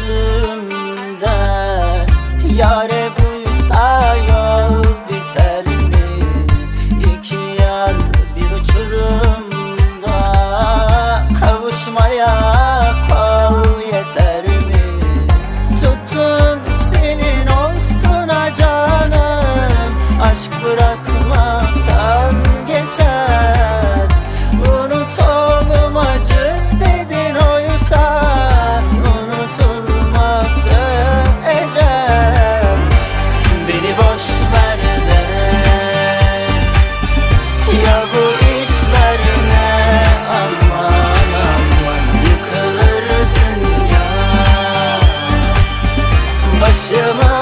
yüzümde Yare başıma.